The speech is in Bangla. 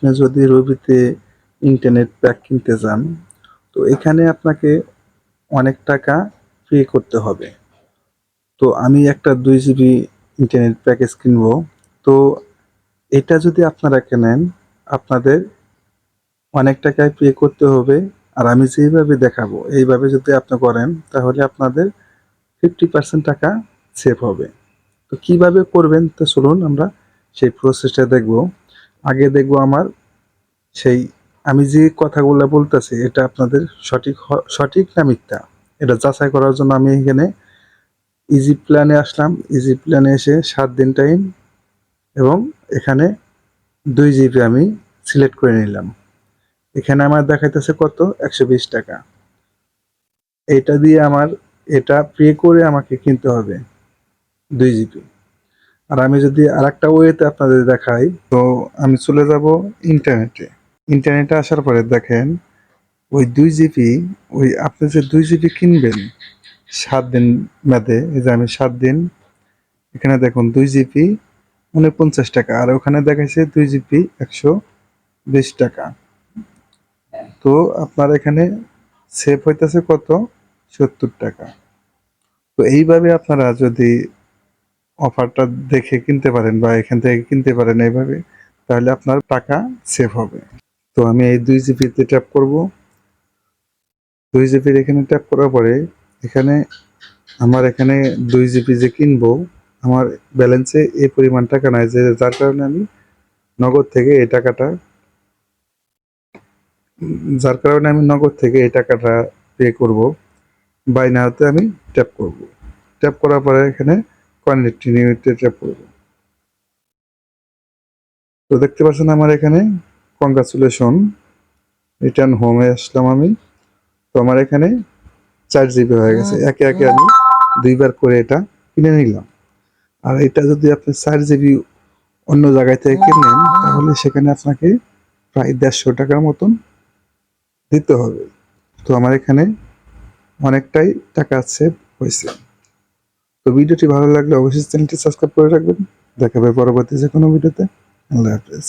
আপনি যদি রবিতে ইন্টারনেট প্যাক কিনতে চান তো এখানে আপনাকে অনেক টাকা পে করতে হবে। তো আমি একটা দুই জিবি ইন্টারনেট প্যাকেজ কিনবো। তো এটা যদি আপনারা কেনেন, আপনাদের অনেক টাকায় পে করতে হবে। আর আমি যেভাবে দেখাবো, এইভাবে যদি আপনি করেন, তাহলে আপনাদের ফিফটি পার্সেন্ট টাকা সেভ হবে। তো কীভাবে করবেন, তো চলুন আমরা সেই প্রসেসটা দেখব। আগে দেখব আমার সেই, আমি যে কথাগুলো বলতেছি, এটা আপনাদের সঠিক সঠিক না মিথ্যা? এটা যাচাই করার জন্য আমি এখানে ইজি প্ল্যানে আসলাম। ইজি প্ল্যানে এসে সাত দিন টাইম এবং এখানে দুই জিবি আমি সিলেক্ট করে নিলাম। এখানে আমার দেখাইতেছে কত? একশো বিশ টাকা। এটা দিয়ে আমার, এটা পে করে আমাকে কিনতে হবে দুই জিবি আর আমি যদি আর একটা ওয়েতে আপনাদের দেখাই, তো আমি চলে যাব ইন্টারনেটে। ইন্টারনেটে আসার পরে দেখেন, ওই দুই জিবি, ওই আপনি যে দুই জিবি কিনবেন সাত দিন মেয়াদে, এই যে আমি সাত দিন, এখানে দেখুন দুই জিবি উনপঞ্চাশ টাকা, আর ওখানে দেখাইছে দুই জিবি একশো বিশ টাকা। তো আপনার এখানে সেভ হইতেছে কত? সত্তর টাকা। তো এইভাবে আপনারা যদি অফারটা দেখে কিনতে পারেন বা এখান থেকে কিনতে পারেন এইভাবে, তাহলে আপনার টাকা সেভ হবে। তো আমি এই দুই জিবিতে ট্যাপ করব। দুই জিবির এখানে ট্যাপ করার পরে, এখানে আমার এখানে দুই জিবি যে কিনবো, আমার ব্যালেন্সে এই পরিমাণ টাকা নাই, যে যার কারণে আমি নগদ থেকে এই টাকাটা, যার কারণে আমি নগদ থেকে এই টাকাটা পে করব। বাই নাওতে আমি ট্যাপ করব। ট্যাপ করার পরে এখানে কন্টিনিউতে ট্যাপ করব তো দেখতে পাচ্ছেন আমার এখানে কংগ্রাচুলেশন রিটার্ন হোমে আসলাম আমি। তো আমার এখানে চার জিবি হয়ে গেছে। একে একে আমি দুইবার করে এটা কিনে নিলাম। আর এটা যদি আপনি চার জিবি অন্য জায়গায় থেকে কিনেন তাহলে সেখানে আপনাকে প্রায় দেড়শো টাকার মতন দিতে হবে। তো আমার এখানে অনেকটাই টাকা সেভ হয়েছে। তো ভিডিওটি ভালো লাগলে অবশ্যই চ্যানেলটি সাবস্ক্রাইব করে রাখবেন। দেখাবে পরবর্তী যে কোনো ভিডিওতে। আল্লাহ হাফেজ।